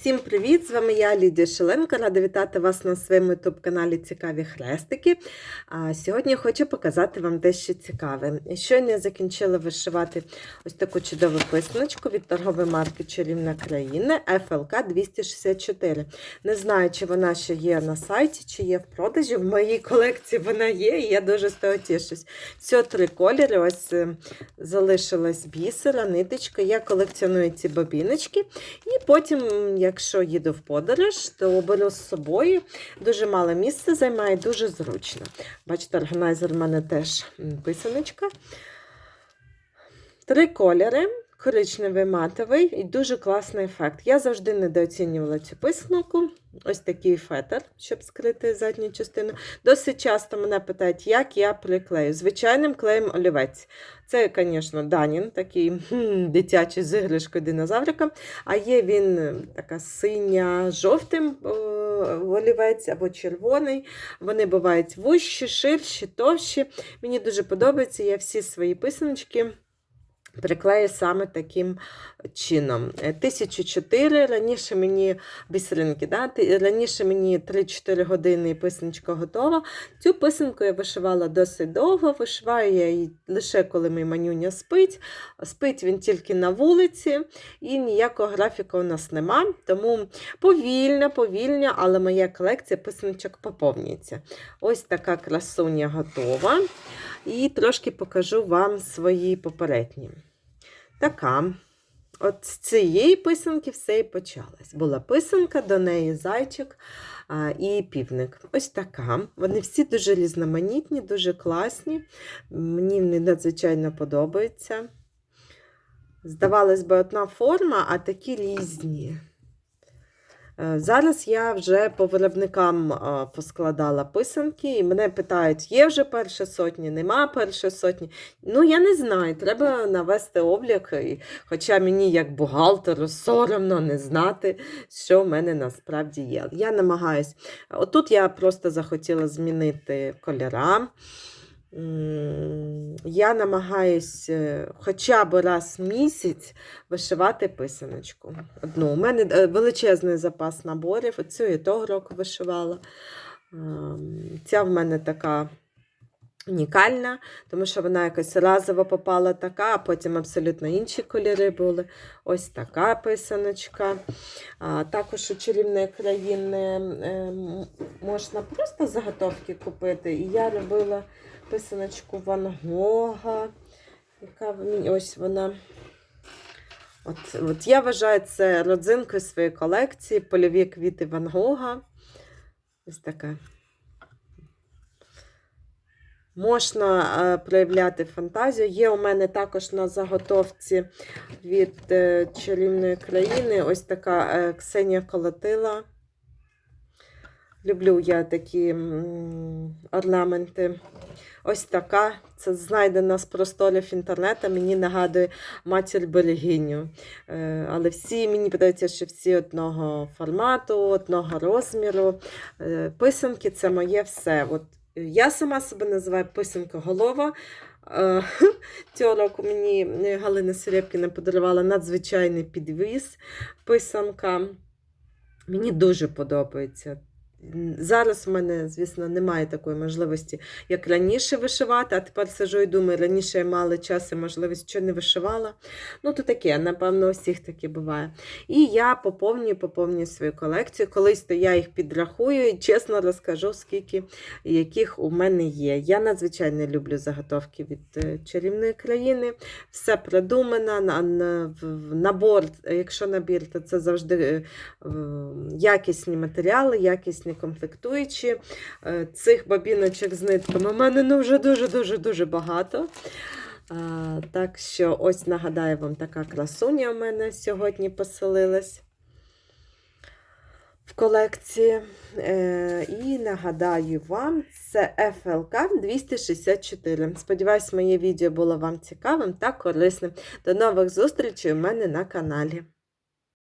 Всім привіт! З вами я Лідія Шеленко. Рада вітати вас на своєму ютуб-каналі Цікаві хрестики. А сьогодні хочу показати вам дещо цікаве. Щойно я закінчила вишивати ось таку чудову писаночку від торгової марки Чарівна країна FLK 264. Не знаю, чи вона ще є на сайті, чи є в продажі. В моїй колекції вона є, і я дуже з того тішусь. Всього три кольори. Ось е, залишилась бісера, ниточка. Я колекціоную ці бобіночки. І потім, якщо їду в подорож, то беру з собою. Дуже мало місця займає, дуже зручно. Бачите, органайзер в мене теж писаночка. Три кольори. Коричневий матовий і дуже класний ефект. Я завжди недооцінювала цю писанку. Ось такий фетр, щоб скрити задню частину. Досить часто мене питають, як я приклею. Звичайним клеєм олівець. Це, звісно, Данін, такий дитячий з іграшкою динозаврика. А є він е, така синя жовтим олівець або червоний. Вони бувають вущі, ширші, товщі. Мені дуже подобається. Я всі свої писаночки. Приклею саме таким чином. Е, 1004 раніше мені бісеринки, да? раніше мені 3-4 години і писаночка готова. Цю писанку я вишивала досить довго. Вишиваю я її лише коли мій манюня спить. Спить він тільки на вулиці, і ніякого графіка у нас нема. Тому повільно, повільно, але моя колекція писаночок поповнюється. Ось така красуня готова. І трошки покажу вам свої попередні. Така. От з цієї писанки все і почалось. Була писанка, до неї зайчик а, і півник. Ось така. Вони всі дуже різноманітні, дуже класні. Мені вони надзвичайно подобаються. Здавалось би, одна форма, а такі різні. Е, Зараз я вже по виробникам е, поскладала писанки, і мене питають, є вже перша сотні, нема першої сотні. Ну, я не знаю, треба навести облік. Хоча мені, як бухгалтеру, соромно не знати, що в мене насправді є. Я намагаюсь. Отут я просто захотіла змінити кольора. Я намагаюсь е, хоча б раз в місяць вишивати писаночку. Одну. У мене е, величезний запас наборів. Оцю я того року вишивала. Ем, Ця в мене така унікальна, тому що вона якось разово попала така, а потім абсолютно інші кольори були. Ось така писаночка. А, також у чарівної країни е, можна просто заготовки купити. І я робила писаночку Ван Гога, яка мені- ось вона. От, от я вважаю це родзинкою своєї колекції польові квіти Ван Гога. Ось така. Можна е, проявляти фантазію. Є у мене також на заготовці від е, чарівної країни ось така е, Ксенія Колотила. Люблю я такі орнаменти. Ось така. Це знайдена з просторів інтернету. Мені нагадує матір берегиню. Але всі, мені подобається, що всі одного формату, одного розміру. Писанки це моє все. От я сама себе називаю писанкоголова. Голова. Цього року мені е, Галина Серебкіна подарувала надзвичайний підвіз писанка. Мені дуже подобається. Зараз в мене, звісно, немає такої можливості, як раніше вишивати, а тепер сижу і думаю, раніше я мала час і можливість, що не вишивала. Ну, то таке, напевно, у всіх таке буває. І я поповнюю, поповнюю свою колекцію. Колись то я їх підрахую і чесно розкажу, скільки яких у мене є. Я надзвичайно люблю заготовки від е, чарівної країни. Все продумано, на, на, набор, якщо набір, то це завжди е, якісні матеріали, якісні комплектуючі. Е, Цих бобіночок з нитками у мене ну, вже дуже-дуже-дуже багато. Так що ось нагадаю вам, така красуня у мене сьогодні поселилась в колекції. Е, і нагадаю вам, це FLK 264. Сподіваюсь, моє відео було вам цікавим та корисним. До нових зустрічей у мене на каналі.